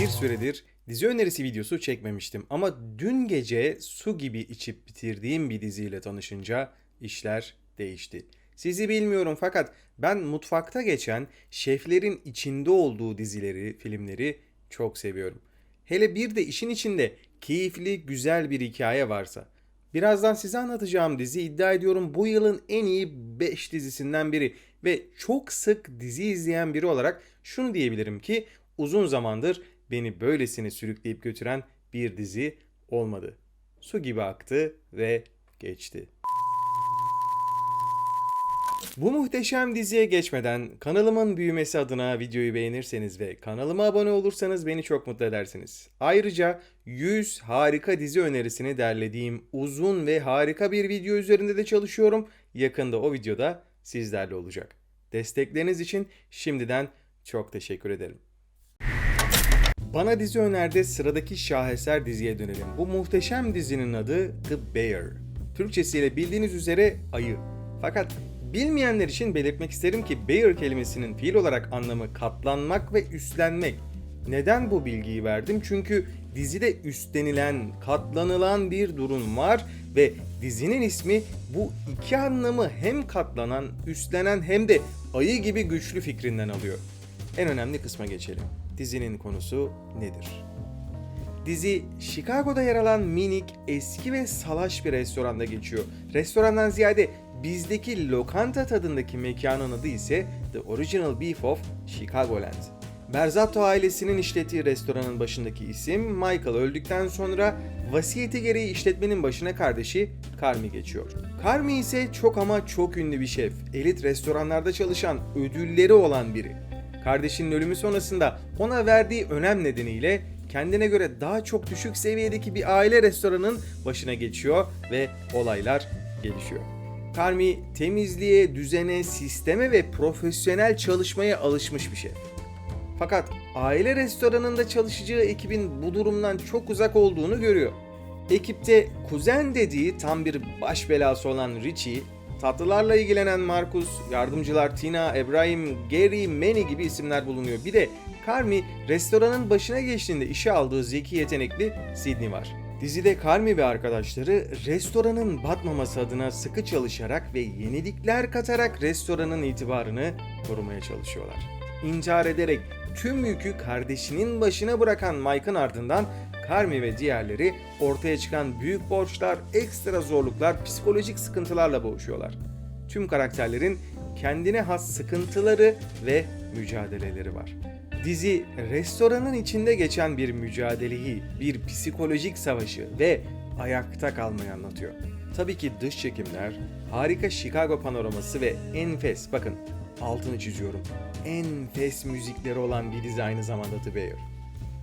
Bir süredir dizi önerisi videosu çekmemiştim ama dün gece su gibi içip bitirdiğim bir diziyle tanışınca işler değişti. Sizi bilmiyorum fakat ben mutfakta geçen şeflerin içinde olduğu dizileri, filmleri çok seviyorum. Hele bir de işin içinde keyifli, güzel bir hikaye varsa. Birazdan size anlatacağım dizi iddia ediyorum bu yılın en iyi 5 dizisinden biri ve çok sık dizi izleyen biri olarak şunu diyebilirim ki uzun zamandır beni böylesine sürükleyip götüren bir dizi olmadı. Su gibi aktı ve geçti. Bu muhteşem diziye geçmeden kanalımın büyümesi adına videoyu beğenirseniz ve kanalıma abone olursanız beni çok mutlu edersiniz. Ayrıca 100 harika dizi önerisini derlediğim uzun ve harika bir video üzerinde de çalışıyorum. Yakında o videoda sizlerle olacak. Destekleriniz için şimdiden çok teşekkür ederim. Bana dizi önerdi sıradaki şaheser diziye dönelim. Bu muhteşem dizinin adı The Bear. Türkçesiyle bildiğiniz üzere ayı. Fakat bilmeyenler için belirtmek isterim ki bear kelimesinin fiil olarak anlamı katlanmak ve üstlenmek. Neden bu bilgiyi verdim? Çünkü dizide üstlenilen, katlanılan bir durum var ve dizinin ismi bu iki anlamı hem katlanan, üstlenen hem de ayı gibi güçlü fikrinden alıyor. En önemli kısma geçelim. Dizinin konusu nedir? Dizi Chicago'da yer alan minik, eski ve salaş bir restoranda geçiyor. Restorandan ziyade bizdeki lokanta tadındaki mekanın adı ise The Original Beef of Chicagoland. Berzatto ailesinin işlettiği restoranın başındaki isim Michael öldükten sonra vasiyeti gereği işletmenin başına kardeşi Carmi geçiyor. Carmi ise çok ama çok ünlü bir şef. Elit restoranlarda çalışan, ödülleri olan biri. Kardeşinin ölümü sonrasında ona verdiği önem nedeniyle kendine göre daha çok düşük seviyedeki bir aile restoranın başına geçiyor ve olaylar gelişiyor. Carmi temizliğe, düzene, sisteme ve profesyonel çalışmaya alışmış bir şef. Fakat aile restoranında çalışacağı ekibin bu durumdan çok uzak olduğunu görüyor. Ekipte kuzen dediği tam bir baş belası olan Richie, tatlılarla ilgilenen Marcus, yardımcılar Tina, Ibrahim, Gary, Manny gibi isimler bulunuyor. Bir de Carmi restoranın başına geçtiğinde işe aldığı zeki yetenekli Sidney var. Dizide Carmi ve arkadaşları restoranın batmaması adına sıkı çalışarak ve yenilikler katarak restoranın itibarını korumaya çalışıyorlar. İntihar ederek tüm yükü kardeşinin başına bırakan Mike'ın ardından Carmi ve diğerleri ortaya çıkan büyük borçlar, ekstra zorluklar, psikolojik sıkıntılarla boğuşuyorlar. Tüm karakterlerin kendine has sıkıntıları ve mücadeleleri var. Dizi restoranın içinde geçen bir mücadeleyi, bir psikolojik savaşı ve ayakta kalmayı anlatıyor. Tabii ki dış çekimler, harika Chicago panoraması ve enfes, bakın altını çiziyorum, enfes müzikleri olan bir dizi aynı zamanda The Bear.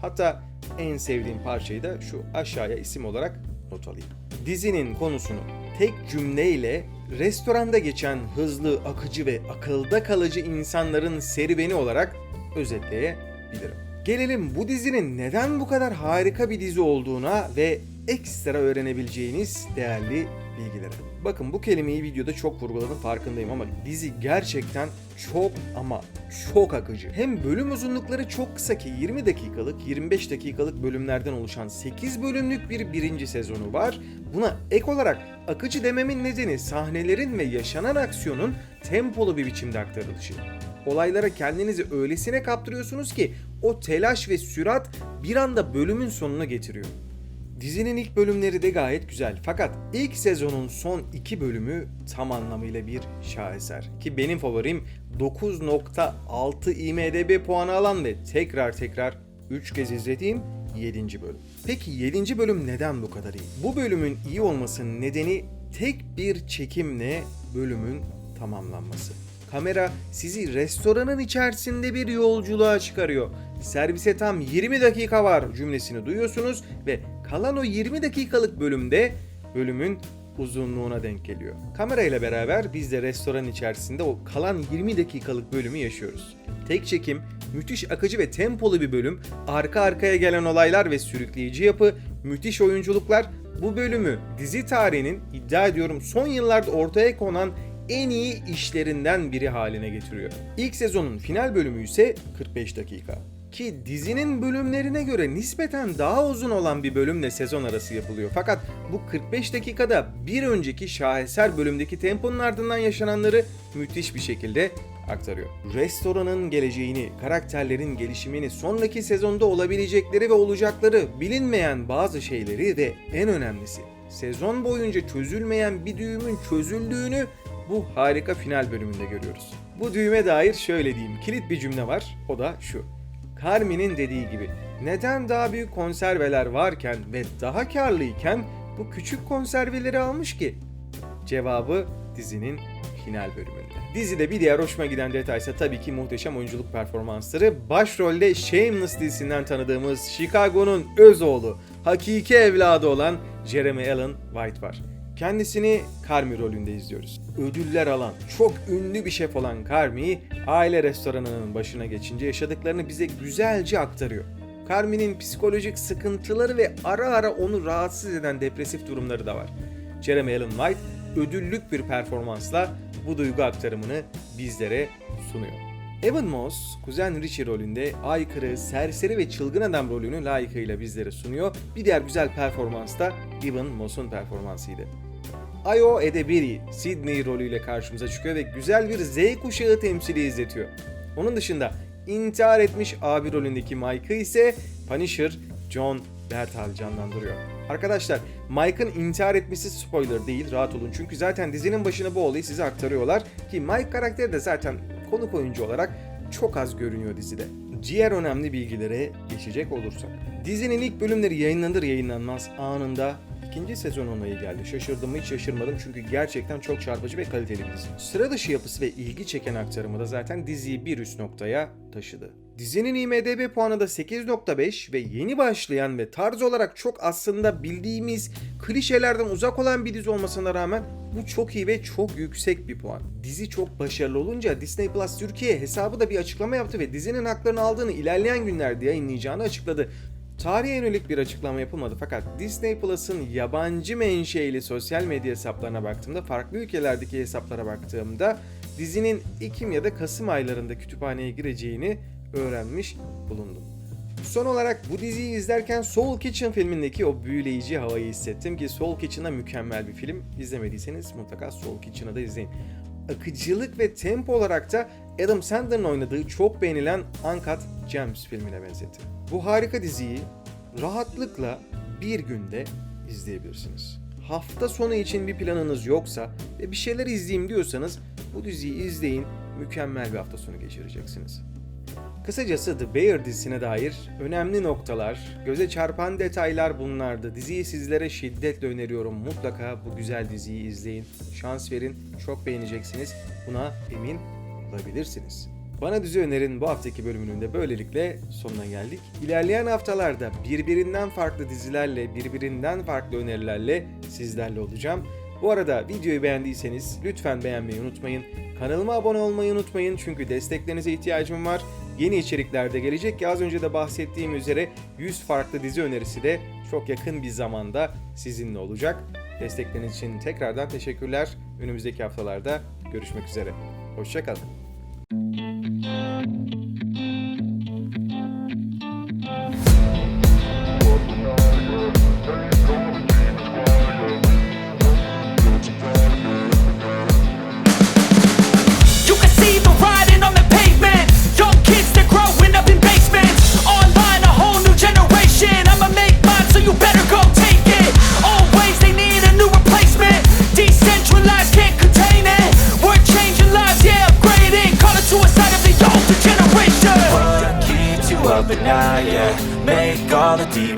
Hatta en sevdiğim parçayı da şu aşağıya isim olarak not alayım. Dizinin konusunu tek cümleyle restoranda geçen hızlı, akıcı ve akılda kalıcı insanların serüveni olarak özetleyebilirim. Gelelim bu dizinin neden bu kadar harika bir dizi olduğuna ve ekstra öğrenebileceğiniz değerli bilgilere. Bakın bu kelimeyi videoda çok vurguladım farkındayım ama dizi gerçekten çok ama çok akıcı. Hem bölüm uzunlukları çok kısa ki 20 dakikalık 25 dakikalık bölümlerden oluşan 8 bölümlük bir birinci sezonu var. Buna ek olarak akıcı dememin nedeni sahnelerin ve yaşanan aksiyonun tempolu bir biçimde aktarılışı. Olaylara kendinizi öylesine kaptırıyorsunuz ki o telaş ve sürat bir anda bölümün sonuna getiriyor. Dizinin ilk bölümleri de gayet güzel fakat ilk sezonun son iki bölümü tam anlamıyla bir şaheser. Ki benim favorim 9.6 IMDB puanı alan ve tekrar tekrar 3 kez izlediğim 7. bölüm. Peki 7. bölüm neden bu kadar iyi? Bu bölümün iyi olmasının nedeni tek bir çekimle bölümün tamamlanması. Kamera sizi restoranın içerisinde bir yolculuğa çıkarıyor. Servise tam 20 dakika var cümlesini duyuyorsunuz ve kalan o 20 dakikalık bölümde bölümün uzunluğuna denk geliyor. Kamera ile beraber biz de restoran içerisinde o kalan 20 dakikalık bölümü yaşıyoruz. Tek çekim, müthiş akıcı ve tempolu bir bölüm, arka arkaya gelen olaylar ve sürükleyici yapı, müthiş oyunculuklar bu bölümü dizi tarihinin iddia ediyorum son yıllarda ortaya konan en iyi işlerinden biri haline getiriyor. İlk sezonun final bölümü ise 45 dakika. Ki dizinin bölümlerine göre nispeten daha uzun olan bir bölümle sezon arası yapılıyor. Fakat bu 45 dakikada bir önceki şaheser bölümdeki temponun ardından yaşananları müthiş bir şekilde aktarıyor. Restoranın geleceğini, karakterlerin gelişimini, sonraki sezonda olabilecekleri ve olacakları, bilinmeyen bazı şeyleri ve en önemlisi sezon boyunca çözülmeyen bir düğümün çözüldüğünü bu harika final bölümünde görüyoruz. Bu düğüme dair şöyle diyeyim, kilit bir cümle var, o da şu. Carmi'nin dediği gibi neden daha büyük konserveler varken ve daha karlıyken bu küçük konserveleri almış ki? Cevabı dizinin final bölümünde. Dizide bir diğer hoşuma giden detaysa tabii ki muhteşem oyunculuk performansları. Başrolde Shameless dizisinden tanıdığımız Chicago'nun öz oğlu, hakiki evladı olan Jeremy Allen White var. Kendisini Carmi rolünde izliyoruz. Ödüller alan, çok ünlü bir şef olan Carmi, aile restoranının başına geçince yaşadıklarını bize güzelce aktarıyor. Carmi'nin psikolojik sıkıntıları ve ara ara onu rahatsız eden depresif durumları da var. Jeremy Allen White ödüllük bir performansla bu duygu aktarımını bizlere sunuyor. Evan Moss, kuzen Richie rolünde aykırı, serseri ve çılgın adam rolünü layıkıyla bizlere sunuyor. Bir diğer güzel performans da Evan Moss'un performansıydı. Ayo Edebiri, Sydney rolüyle karşımıza çıkıyor ve güzel bir Z kuşağı temsili izletiyor. Onun dışında intihar etmiş abi rolündeki Mike'ı ise Punisher John Bertal canlandırıyor. Arkadaşlar Mike'ın intihar etmesi spoiler değil rahat olun çünkü zaten dizinin başına bu olayı size aktarıyorlar ki Mike karakteri de zaten konuk oyuncu olarak çok az görünüyor dizide. Diğer önemli bilgilere geçecek olursak. Dizinin ilk bölümleri yayınlanır yayınlanmaz anında ikinci sezon onayı geldi. Şaşırdım mı hiç şaşırmadım çünkü gerçekten çok çarpıcı ve kaliteli bir dizi. Sıra dışı yapısı ve ilgi çeken aktarımı da zaten diziyi bir üst noktaya taşıdı. Dizinin IMDB puanı da 8.5 ve yeni başlayan ve tarz olarak çok aslında bildiğimiz klişelerden uzak olan bir dizi olmasına rağmen bu çok iyi ve çok yüksek bir puan. Dizi çok başarılı olunca Disney Plus Türkiye hesabı da bir açıklama yaptı ve dizinin haklarını aldığını ilerleyen günlerde yayınlayacağını açıkladı. Tarihe yönelik bir açıklama yapılmadı fakat Disney Plus'ın yabancı menşeili sosyal medya hesaplarına baktığımda, farklı ülkelerdeki hesaplara baktığımda dizinin Ekim ya da Kasım aylarında kütüphaneye gireceğini öğrenmiş bulundum. Son olarak bu diziyi izlerken Soul Kitchen filmindeki o büyüleyici havayı hissettim ki Soul Kitchen'a mükemmel bir film. İzlemediyseniz mutlaka Soul Kitchen'ı da izleyin. Akıcılık ve tempo olarak da Adam Sandler'ın oynadığı çok beğenilen Uncut Gems filmine benzetti. Bu harika diziyi rahatlıkla bir günde izleyebilirsiniz. Hafta sonu için bir planınız yoksa ve bir şeyler izleyeyim diyorsanız bu diziyi izleyin, mükemmel bir hafta sonu geçireceksiniz. Kısacası The Bear dizisine dair önemli noktalar, göze çarpan detaylar bunlardı. Diziyi sizlere şiddetle öneriyorum. Mutlaka bu güzel diziyi izleyin. Şans verin, çok beğeneceksiniz. Buna emin olabilirsiniz. Bana Dizi Öner'in bu haftaki bölümünün de böylelikle sonuna geldik. İlerleyen haftalarda birbirinden farklı dizilerle, birbirinden farklı önerilerle sizlerle olacağım. Bu arada videoyu beğendiyseniz lütfen beğenmeyi unutmayın. Kanalıma abone olmayı unutmayın çünkü desteklerinize ihtiyacım var. Yeni içerikler de gelecek ki az önce de bahsettiğim üzere 100 farklı dizi önerisi de çok yakın bir zamanda sizinle olacak. Destekleriniz için tekrardan teşekkürler. Önümüzdeki haftalarda görüşmek üzere. Hoşçakalın. thank you